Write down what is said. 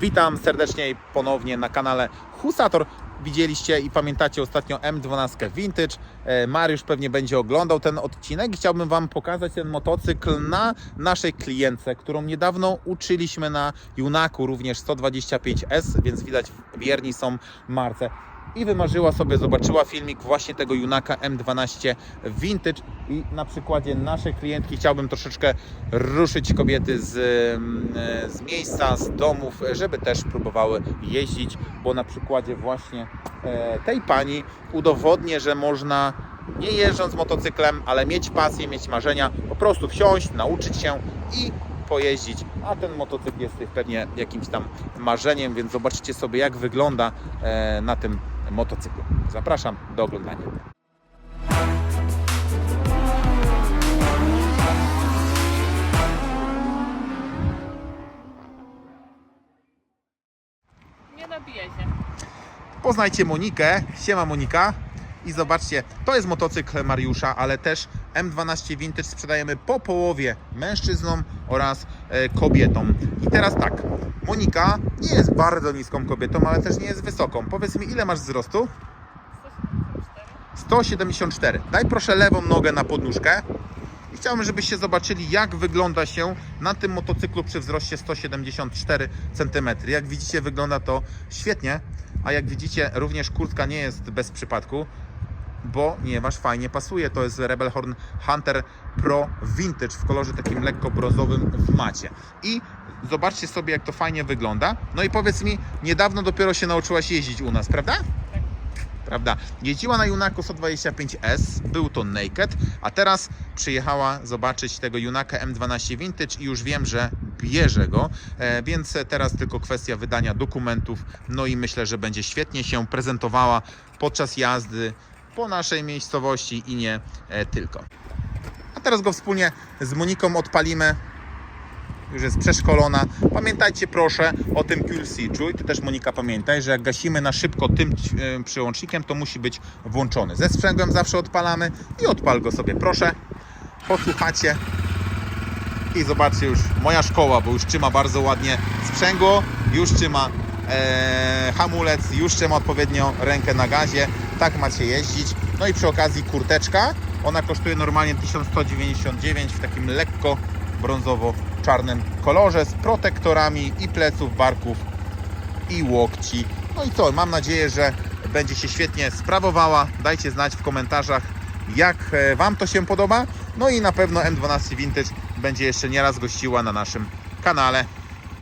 Witam serdecznie ponownie na kanale Husator. Widzieliście i pamiętacie ostatnio M12 Vintage. E, Mariusz pewnie będzie oglądał ten odcinek chciałbym Wam pokazać ten motocykl na naszej klientce, którą niedawno uczyliśmy na Junaku, również 125S, więc widać wierni są marce. I wymarzyła sobie, zobaczyła filmik właśnie tego Junaka M12 Vintage. I na przykładzie naszej klientki chciałbym troszeczkę ruszyć kobiety z, mm, z miejsca, z domów, żeby też próbowały jeździć, bo na przykładzie właśnie e, tej pani udowodnię, że można nie jeżdżąc motocyklem, ale mieć pasję, mieć marzenia, po prostu wsiąść, nauczyć się i pojeździć, a ten motocykl jest pewnie jakimś tam marzeniem, więc zobaczcie sobie jak wygląda e, na tym motocyklu. Zapraszam do oglądania. Nie nabije się. Poznajcie Monikę. Siema Monika. I zobaczcie, to jest motocykl Mariusza, ale też M12 Vintage sprzedajemy po połowie mężczyznom oraz e, kobietom. I teraz tak, Monika nie jest bardzo niską kobietą, ale też nie jest wysoką. Powiedz mi, ile masz wzrostu? 174. 174. Daj proszę lewą nogę na podnóżkę. I chciałbym, żebyście zobaczyli, jak wygląda się na tym motocyklu przy wzroście 174 cm. Jak widzicie, wygląda to świetnie, a jak widzicie, również kurtka nie jest bez przypadku, ponieważ fajnie pasuje. To jest Rebel Horn Hunter Pro Vintage w kolorze takim lekko brązowym w macie. I zobaczcie sobie, jak to fajnie wygląda. No i powiedz mi, niedawno dopiero się nauczyłaś jeździć u nas, prawda? prawda? Jeździła na Junaku 125S, był to naked, a teraz przyjechała zobaczyć tego Junaka M12 Vintage i już wiem, że bierze go, e, więc teraz tylko kwestia wydania dokumentów, no i myślę, że będzie świetnie się prezentowała podczas jazdy po naszej miejscowości i nie e, tylko. A teraz go wspólnie z Moniką odpalimy już jest przeszkolona. Pamiętajcie proszę o tym Switchu i ty też Monika pamiętaj, że jak gasimy na szybko tym e, przyłącznikiem, to musi być włączony. Ze sprzęgłem zawsze odpalamy i odpal go sobie proszę. Posłuchacie i zobaczcie już moja szkoła, bo już trzyma bardzo ładnie sprzęgło, już trzyma e, hamulec, już trzyma odpowiednio rękę na gazie. Tak macie jeździć. No i przy okazji kurteczka, ona kosztuje normalnie 1199 w takim lekko brązowo-czarnym kolorze z protektorami i pleców, barków i łokci. No i co, mam nadzieję, że będzie się świetnie sprawowała. Dajcie znać w komentarzach, jak e, Wam to się podoba. No i na pewno M12 Vintage będzie jeszcze nieraz gościła na naszym kanale.